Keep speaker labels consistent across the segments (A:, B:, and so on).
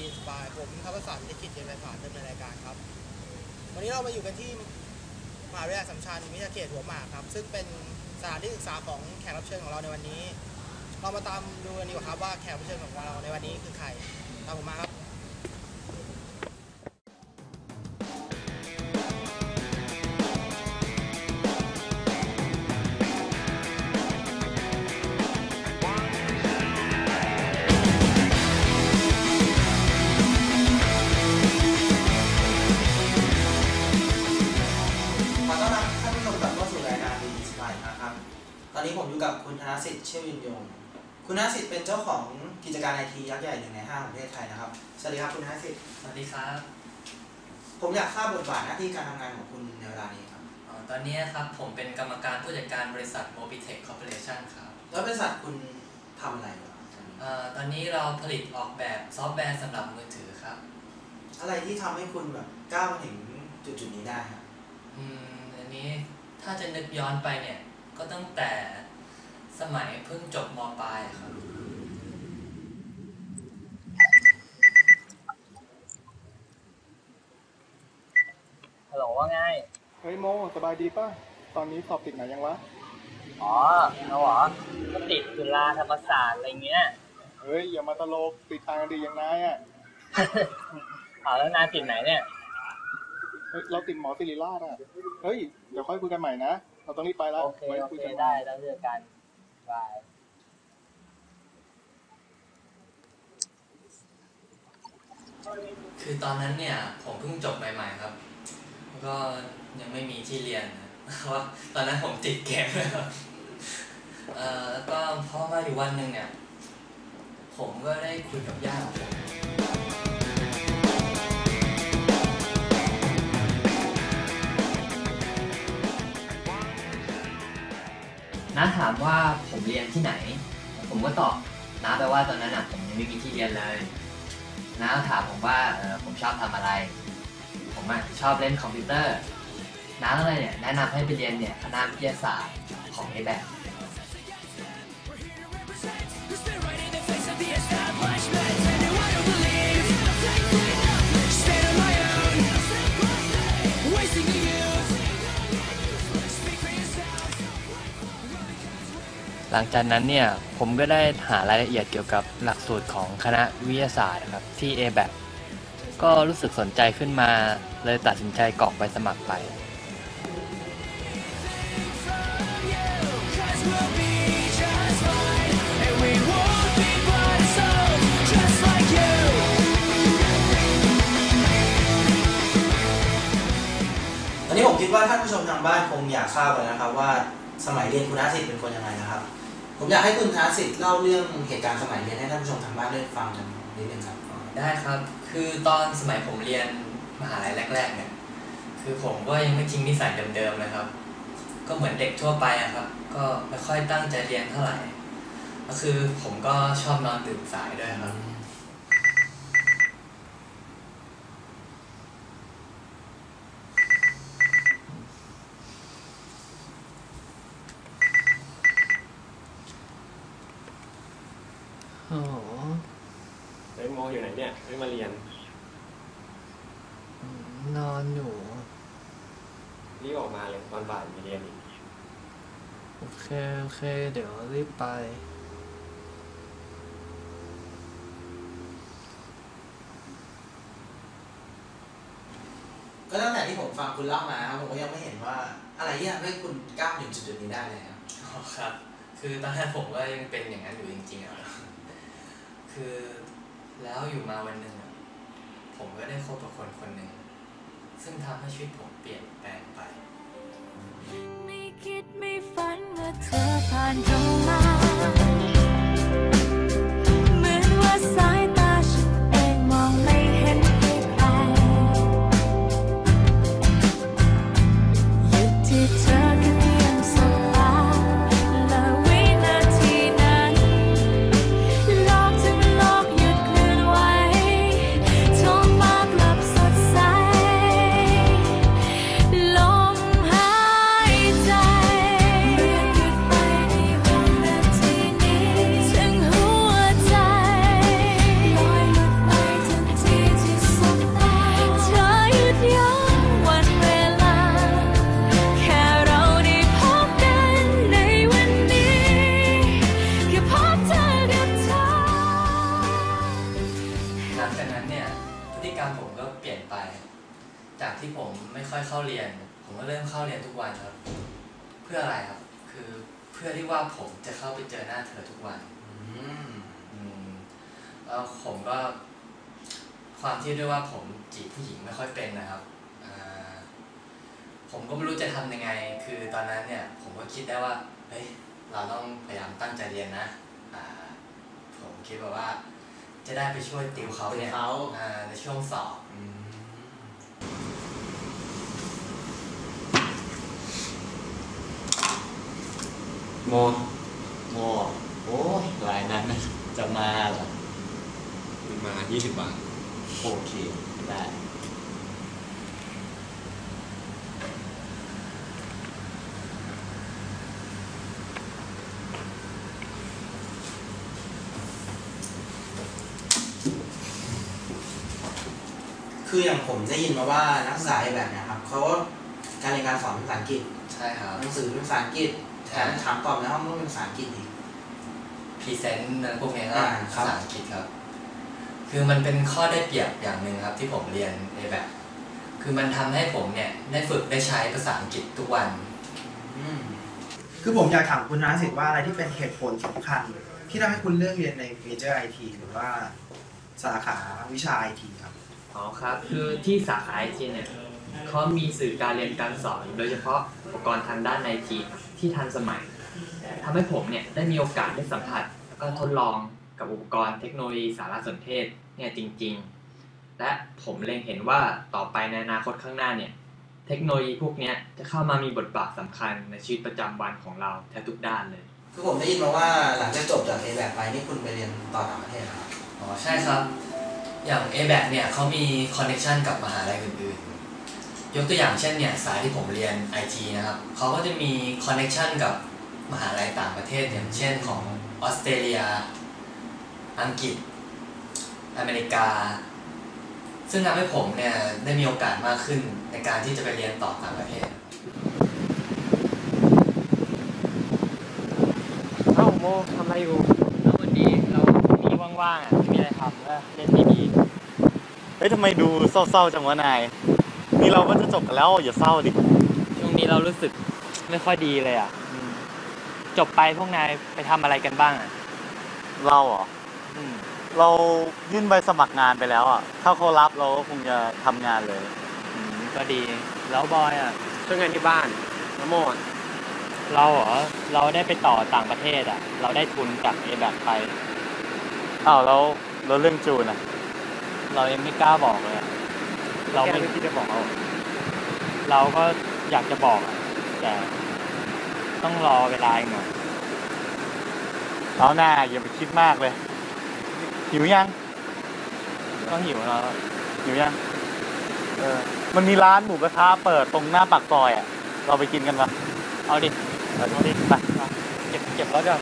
A: ดีสบายผมทัพศรลิขิตเจริญสารดำเนินรายการครับ วันนี้เรามาอยู่กันที่มหาวิทยาลัยสัมชัญวิทยาเขตหัวหมากครับ ซึ่งเป็นสถานที่ศึกษาของแขกรับเชิญของเราในวันนี้ เรามาตามดูกันดีกว่าครับว่าแขกรับเชิญของเราในวันนี้คือใครตามผมมาครับ ขอต้อนรับท่านผู้ชมกลับเข้าสู่รายการดีสบายนะครับ ตอนนี้ผมอยู่กับคุณธนสิทธิ์เชี่ยวยืนยง คุณธนสิทธิ์เป็นเจ้าของกิจการไอทียักษ์ใหญ่หนึ่งในห้าของประเทศไทยนะครับ สวัสดีครับคุณธนสิทธิ์
B: สวัสดีครับ
A: ผมอยากทราบบทบาทหน้าที่การทำงานของคุณในเวลานี้ครับ
B: อ๋อตอนนี้ครับผมเป็นกรรมการผู้จัดการบริษัท Mobitech Corporation ครับ
A: แล้วบริษัทคุณทำอะไรอยู่ครับ
B: เอ่อตอนนี้เราผลิตออกแบบซอฟต์แวร์สำหรับมือถือครับ
A: อะไรที่ทำให้คุณแบบก้าวมาถึงจุดจุดๆนี้ได้ครับ
B: อืมอั นนี้ถ้าจะนึกย้อนไปเนี่ย ก็ตั้งแต่สมัยเพิ่งจบมปลายครับ
C: ฮัลโหลว่าไง
D: เฮ้ยโมสบายดีป่ะ ตอนนี้สอบติดไหนยังวะ
C: อ๋อเราเหรอก็ติดจุฬาธรรมศาสตร์อะไรเงี้ย
D: เฮ้ย อย่ามาตลกติดทางดีอย่างนายอะ
C: อ๋อแล้วนายติดไหนเนี่ย
D: เฮ้ยเราติดหมอศิริราชอะ เฮ้ย เดี๋ยวค่อยคุยกันใหม่นะ เราต้องรีบไปแล้ว
C: โอเค
D: ไว้
C: โอ
D: คุย
C: เค
D: กัน
C: ได้แล้วเจอกันบาย
B: คือตอนนั้นเนี่ยผมเพิ่งจบใหม่ๆครับ ก็ยังไม่มีที่เรียนนะ เพราะว่าตอนนั้นผมติดเกมเลยครับเอ่อแล้วก็พอมาอยู่วันหนึ่งเนี่ย ผมก็ได้คุยกับย่าของผม น้าถามว่าผมเรียนที่ไหน ผมก็ตอบน้าไปว่าตอนนั้นอะผมยังไม่มีที่เรียนเลยน้าถามผมว่าเออผมชอบทำอะไร ผมอะชอบเล่นคอมพิวเตอร์น้าก็เลยเนี่ยแนะนำให้ไปเรียนเนี่ยคณะวิทยาศาสตร์ของ
E: ไอแบ
B: บ ลังจากนั้นเนี่ยผมก็ได้หารายละเอียดเกี่ยวกับหลักสูตรของคณะวิทยาศาสตร์นะครับที่ a b a c ก็รู้สึกสนใจขึ้นมา เลยตัดสินใจกรอกไปสมัครไป
E: Cause we'll be just fine And we won't be blood and soul Just like you
A: ตอนนี้ผมคิดว่าท่านผู้ชมทางบ้านคงอยากทราบแล้วนะครับว่าสมัยเรียนคุณธนสิทธิ์เป็นคนยังไงนะครับ ผมอยากให้คุณธนสิทธิ์เล่าเรื่องเหตุการณ์สมัยเรียนให้ท่านผู้ชมทางบ้านได้ฟังกันนิดนึงครับ
B: ได้ครับ คือตอนสมัยผมเรียนมหาลัยแรก ๆ เนี่ย คือผมก็ยังไม่ทิ้งนิสัยเดิมๆนะครับ ก็เหมือนเด็กทั่วไปอะครับ ก็ไม่ค่อยตั้งใจเรียนเท่าไหร่ ก็คือผมก็ชอบนอนตื่นสายด้วยครับ
F: โอ้โห
G: เฮ้ยโมอยู่ไหนเนี่ยไม่มาเรียน
F: นอนอยู่
G: รีบออกมาเลยตอนบ่ายมีเรียนอีก
F: โอเค โอเค เดี๋ยวรีบไป
A: ก็ตั้งแต่ที่ผมฟังคุณเล่ามาครับผมก็ยังไม่เห็นว่า อะไรที่ทำให้คุณก้าวถึงจุดๆนี้ได้เลยครับ
B: อ๋อครับ คือตอนแรกผมก็ยังเป็นอย่างนั้นอยู่จริงๆอะ คือแล้วอยู่มาวันหนึ่งอะผมก็ได้คบกับคนคนหนึ่ง ซึ่งทำให้ชีวิตผมเปลี่ยนแปลงไป
E: ไม่คิดไม่ฝันว่าเธอผ่านเข้ามาังจากนั้นเนี่ยพฤติกรรมผมก็เปลี่ยนไป จากที่ผมไม่
B: ค่อยเข้าเรียน ผมก็เริ่มเข้าเรียนทุกวันครับ เพื่ออะไรครับ คือเพื่อที่ว่าผมจะเข้าไปเจอหน้าเธอทุกวันแล้วผมก็ ความที่ด้วยว่าผมจีบผู้หญิงไม่ค่อยเป็นนะครับผมก็ไม่รู้จะทำยังไง คือตอนนั้นเนี่ย ผมก็คิดได้ว่า เฮ้ย เราต้องพยายามตั้งใจเรียนนะ ผมคิดแบบว่า จะได้ไปช่วยติวเขาเนี่ย
A: ติวเขา
B: อ่าในช่วงสอบ
C: โม โม โอ้ยรายนั้นน่ะจะมาเหรอ
G: มา 20 บาท
C: โอเค ได้
A: คืออย่างผมได้ยินมาว่านักศึกษาแบบเนี่ยครับเขาการเรียนการสอนเป็นภาษาอังกฤษ
B: ใช่ครับ
A: หนังสือเป็นภาษาอังกฤษแถมถามตอบในห้องต้องเป็นภาษาอังกฤษอีก
B: พรีเซนต์นั้นพวกเนี้ยก็
A: อ่าครั
B: ภา
A: บ
B: ษาอังกฤษครับ คือมันเป็นข้อได้เปรียบอย่างหนึ่งครับ ที่ผมเรียนในแบบ คือมันทำให้ผมเนี่ยได้ฝึกได้ใช้ภาษาอังกฤษทุกวัน
A: คือผมอยากถามคุณนาสิทธิ์ว่าอะไรที่เป็นเหตุผลสำคัญ ที่ทำให้คุณเลือกเรียนในเมเจอร์ไอทีหรือว่าสาขาวิชาไอทีครับ
F: อ๋อครับ คือที่สาขาไอทีเนี่ยเขามีสื่อการเรียนการสอน โดยเฉพาะอุปกรณ์ทางด้านไอทีที่ทันสมัยทำให้ผมเนี่ยได้มีโอกาสได้สัมผัสแล้วก็ทดลองกับอุปกรณ์เทคโนโลยีสารสนเทศเนี่ยจริง ๆ และผมเล็งเห็นว่าต่อไปในอนาคตข้างหน้าเนี่ยเทคโนโลยีพวกเนี้ยจะเข้ามามีบทบาทสำคัญในชีวิตประจำวันของเราแทบทุกด้านเลย
A: คือผมได้ยินมาว่าหลังจากจบจากเอแบบไปนี่คุณไปเรียนต่อต่างประเทศเหรอครับ
B: อ๋อใช่ครับ อย่าง a b a c เนี่ยเขามีคอนเน c t ชันกับมหาลัยอื่นๆ ยกตัวอย่างเช่นเนี่ยสายที่ผมเรียน IT นะครับเขาก็จะมีคอนเน c t ชันกับมหาลัยต่างประเทศ อย่างเช่นของออสเตรเลีย อังกฤษ อเมริกา ซึ่งทำให้ผมเนี่ยได้มีโอกาสมากขึ้นในการที่จะไปเรียนต่อต่างประเทศ
C: เอ้าโมทำอะไรอยู่แล้ววันนี้เรามีว่างๆอะไม่มีอะไรทำก็เล่นดี
H: เฮ้ยทำไมดูเศร้าๆจังวะนาย นี่เราก็จะจบกันแล้ว อย่าเศร้าดิ
C: ๆช่วงนี้เรารู้สึกไม่ค่อยดีเลยอะอืมจบไปพวกนายไปทำอะไรกันบ้างอะ
H: เราเหรอ
C: อืม
H: เรายื่นใบสมัครงานไปแล้วอะ ถ้าเขารับเราก็คงจะทำงานเลย
C: อืมก็ดีแล้วบอยอะ
G: ช่วยงานที่บ้านน้ำโมด
C: เราเหรอเราได้ไปต่อต่างประเทศอะ เราได้ทุนจากเอแบบไป
H: อ้าวแล้วแล้วเรื่องจูนอะ
C: เรายังไม่กล้าบอกเลยอะเราไม่
G: ที่จะบอกเอา
C: เราก็อยากจะบอกอะแต่ต้องรอเวลาอีกหน่อย
H: เอาหน้าอย่าไปคิดมากเลย หิวยัง
C: ก็หิวแล้ว
H: หิวยัง เออ มันมีร้านหมูกระทะเปิดตรงหน้าปากซอยอะ เราไปกินกันปะ
C: เอาดิ
H: เอาดิไป
C: เก็บเก็บแล้วเดี๋ยว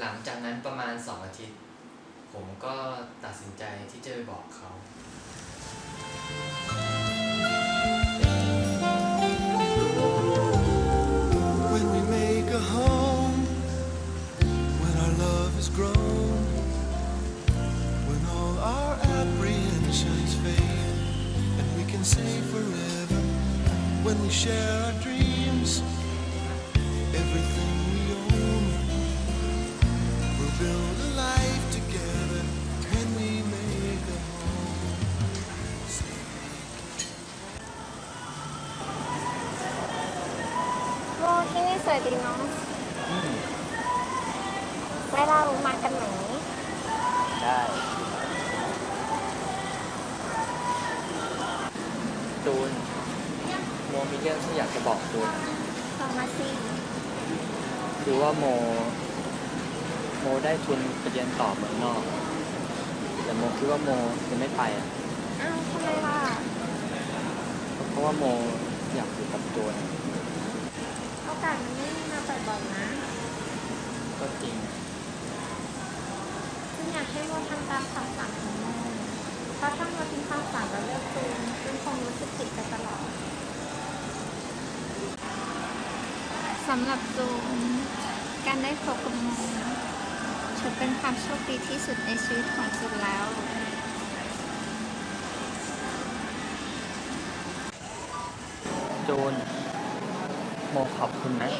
B: หลังจากนั้นประมาณสองอาทิตย์ ผมก็ตัดสินใจที่จะไปบอกเขา
I: ยดีเนาะไว้เรามากันไหน
C: ได้ตูนโมมีเรื่องที่อยากจะบอกตูนอะ
I: ลองมาสิ
C: คือว่าโมโม โมได้ทุนไปเรียนต่อเมืองนอก แต่โมคิดว่าโมจะไม่ไปอะ
I: อ้าวทำไมล่ะ
C: เพราะว่าโมอยากอยู่กับตัว นะ
I: โอกาสมันไม่มีมาบ่อยๆนะ
C: ก็จริง
I: จูนอยากให้โมทำตามความฝันของโมเพราะถ้าโมทิ้งความฝันแล้วเลือกจูนจูนคงรู้สึกผิดไปตลอดสำหรับจูนการได้พบกับโมถือเป็นความโชคดีที่สุดในชีวิตของจูนแล้ว
C: โจนโมขอบคุณนะ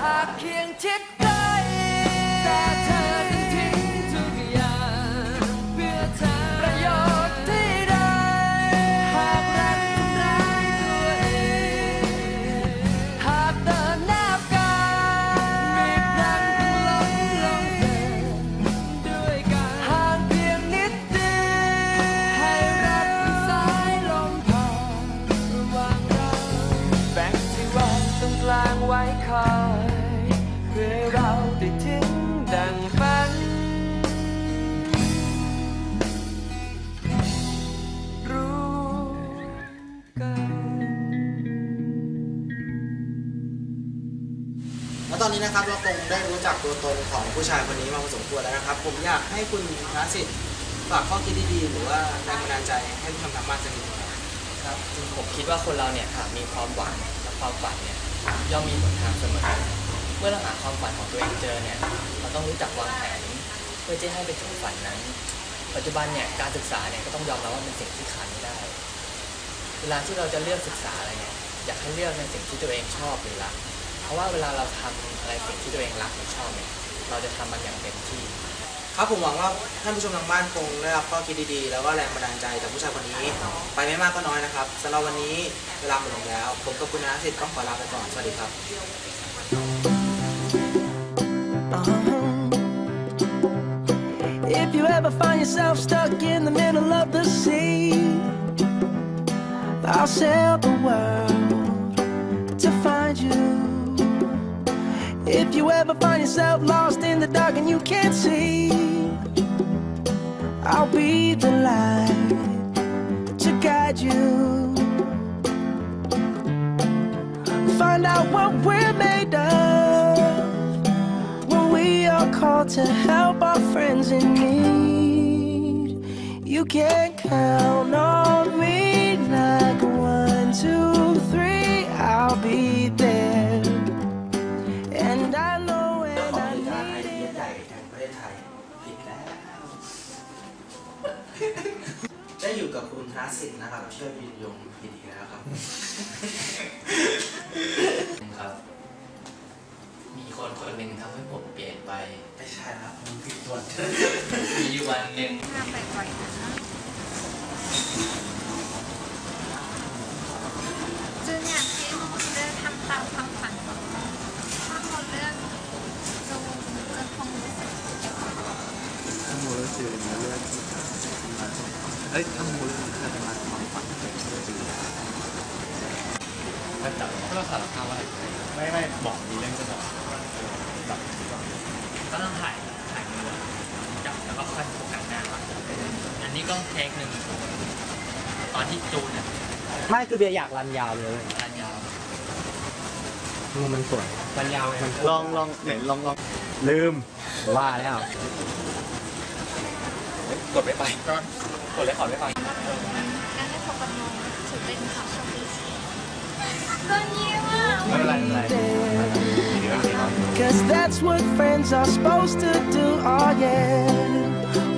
J: หากเคียงชิดใกล้ ตัวตน
A: ของผู้ชายคนนี้มาพอสมควรแล้วนะครับ ผมอยากให้คุณรัสิทธิ์ฝากข้อคิดดีๆหรือว่าแรงบันดาลใจให้ผู้ชมทางบ้านสักนิดหนึ่งครับ
B: ครับผมคิดว่าคนเราเนี่ยหากมีความหวังและความฝันเนี่ยย่อมมีหนทางเสมอ เมื่อเราหาความฝันของตัวเองเจอเนี่ยเราต้องรู้จักวางแผนเพื่อจะให้ไปถึงฝันนั้น ปัจจุบันเนี่ยการศึกษาเนี่ยก็ต้องยอมรับว่าเป็นสิ่งที่ขาดไม่ได้ เวลาที่เราจะเลือกศึกษาอะไรเนี่ยอยากให้เลือกในสิ่งที่ตัวเองชอบหรือรัก ราะว่าเวลาเราทำอะไรสิ่งที่ตัวเองรักหรือชอบเนี่ยเราจะทำมันอย่างเต็มที่
A: ครับผมหวังว่าท่านผู้ชมทางบ้านคงได้รับข้อคิดดีๆ แล้วก็แรงบันดาลใจจากผู้ชายคนนี้ ไปไม่มากก็น้อยนะครับสำหรับวันนี้เวลาหมดลงแล้ว ผมกับคุณรัสิทธิ์ต้องขอลาไปก่อน สวัสดีครับ
J: If you ever find yourself stuck in the middle of the sea, I'll sail the world to find you. If you ever find yourself lost in the dark and you can't see, I'll be the light to guide you. Find out what we're made of when we are called to help our friends in need. You can count on
A: Thank you. ก็
I: จั
C: บก็สารภาพว่าไม่ไม่บอกมีเรื่องจะบอกแบบก็ต้องถ่ายถ่ายมือจับแล้วก็ค่อยโฟกัสหน้าอันนี้ก็เทคหนึ่งตอนที่จูนเนี่ย
A: ไม่คือเบียร์อยากรันยาวเลย
C: รันยาว
A: งูมันสวย
C: รันยาวไง
H: ลองลองไหนลองลองลืม
A: ว่าแล้ว
C: กดไม่ไปกดเลยขอไม่ไป
J: Cause that's what friends are supposed to do, oh yeah.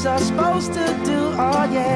J: Friends are supposed to do. Oh, yeah.